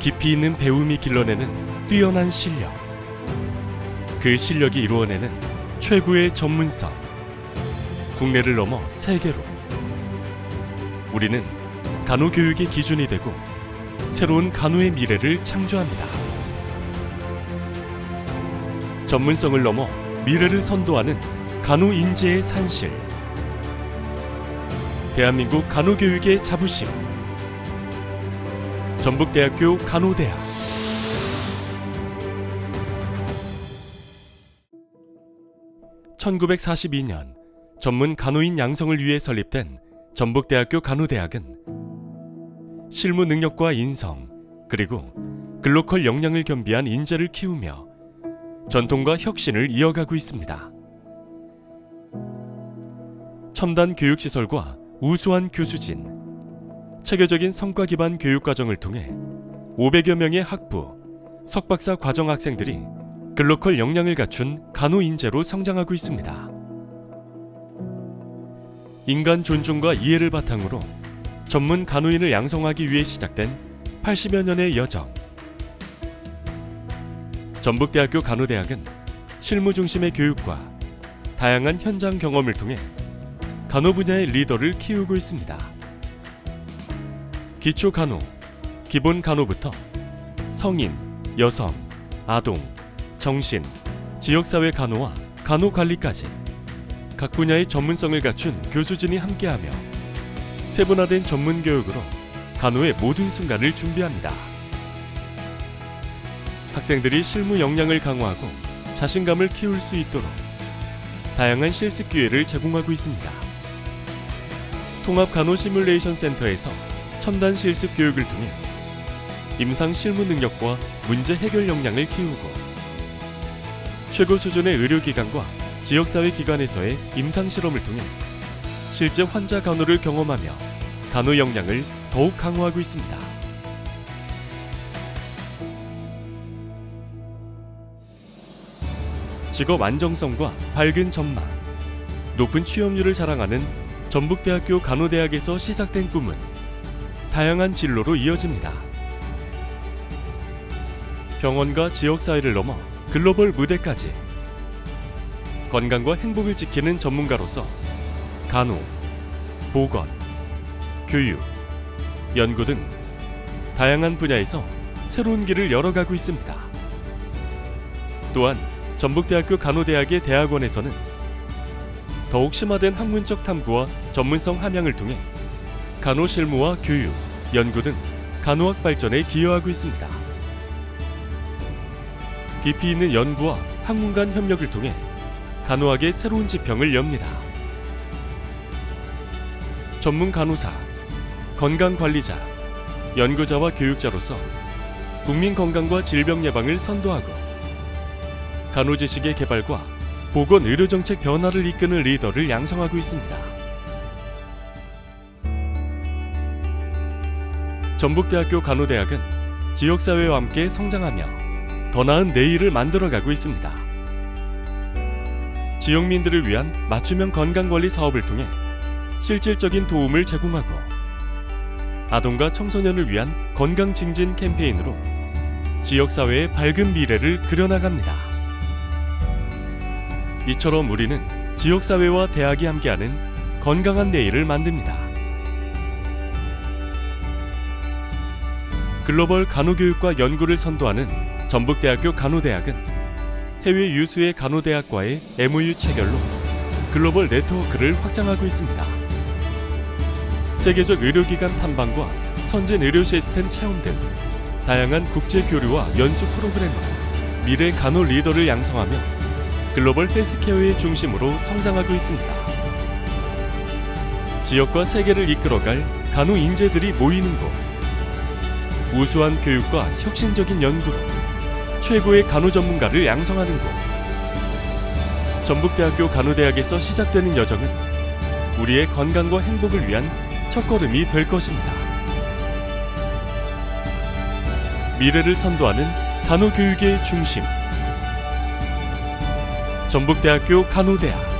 깊이 있는 배움이 길러내는 뛰어난 실력. 그 실력이 이루어내는 최고의 전문성. 국내를 넘어 세계로. 우리는 간호 교육의 기준이 되고 새로운 간호의 미래를 창조합니다. 전문성을 넘어 미래를 선도하는 간호 인재의 산실. 대한민국 간호 교육의 자부심. 전북대학교 간호대학. (1942년) 전문 간호인 양성을 위해 설립된 전북대학교 간호대학은 실무 능력과 인성 그리고 글로컬 역량을 겸비한 인재를 키우며 전통과 혁신을 이어가고 있습니다. 첨단 교육 시설과 우수한 교수진, 체계적인 성과 기반 교육 과정을 통해 500여 명의 학부, 석박사 과정 학생들이 글로컬 역량을 갖춘 간호 인재로 성장하고 있습니다. 인간 존중과 이해를 바탕으로 전문 간호인을 양성하기 위해 시작된 80여 년의 여정. 전북대학교 간호대학은 실무 중심의 교육과 다양한 현장 경험을 통해 간호 분야의 리더를 키우고 있습니다. 기초 간호, 기본 간호부터 성인, 여성, 아동, 정신, 지역사회 간호와 간호 관리까지 각 분야의 전문성을 갖춘 교수진이 함께하며 세분화된 전문 교육으로 간호의 모든 순간을 준비합니다. 학생들이 실무 역량을 강화하고 자신감을 키울 수 있도록 다양한 실습 기회를 제공하고 있습니다. 통합 간호 시뮬레이션 센터에서 첨단 실습 교육을 통해 임상 실무 능력과 문제 해결 역량을 키우고 최고 수준의 의료기관과 지역사회 기관에서의 임상 실험을 통해 실제 환자 간호를 경험하며 간호 역량을 더욱 강화하고 있습니다. 직업 안정성과 밝은 전망, 높은 취업률을 자랑하는 전북대학교 간호대학에서 시작된 꿈은 다양한 진로로 이어집니다. 병원과 지역사회를 넘어 글로벌 무대까지 건강과 행복을 지키는 전문가로서 간호, 보건, 교육, 연구 등 다양한 분야에서 새로운 길을 열어가고 있습니다. 또한 전북대학교 간호대학의 대학원에서는 더욱 심화된 학문적 탐구와 전문성 함양을 통해 간호 실무와 교육, 연구 등 간호학 발전에 기여하고 있습니다. 깊이 있는 연구와 학문 간 협력을 통해 간호학의 새로운 지평을 엽니다. 전문 간호사, 건강 관리자, 연구자와 교육자로서 국민 건강과 질병 예방을 선도하고 간호 지식의 개발과 보건 의료 정책 변화를 이끄는 리더를 양성하고 있습니다. 전북대학교 간호대학은 지역사회와 함께 성장하며 더 나은 내일을 만들어가고 있습니다. 지역민들을 위한 맞춤형 건강관리 사업을 통해 실질적인 도움을 제공하고 아동과 청소년을 위한 건강 증진 캠페인으로 지역사회의 밝은 미래를 그려나갑니다. 이처럼 우리는 지역사회와 대학이 함께하는 건강한 내일을 만듭니다. 글로벌 간호교육과 연구를 선도하는 전북대학교 간호대학은 해외 유수의 간호대학과의 MOU 체결로 글로벌 네트워크를 확장하고 있습니다. 세계적 의료기관 탐방과 선진 의료 시스템 체험 등 다양한 국제 교류와 연수 프로그램으로 미래 간호 리더를 양성하며 글로벌 헬스케어의 중심으로 성장하고 있습니다. 지역과 세계를 이끌어갈 간호 인재들이 모이는 곳. 우수한 교육과 혁신적인 연구로 최고의 간호 전문가를 양성하는 곳. 전북대학교 간호대학에서 시작되는 여정은 우리의 건강과 행복을 위한 첫걸음이 될 것입니다. 미래를 선도하는 간호교육의 중심. 전북대학교 간호대학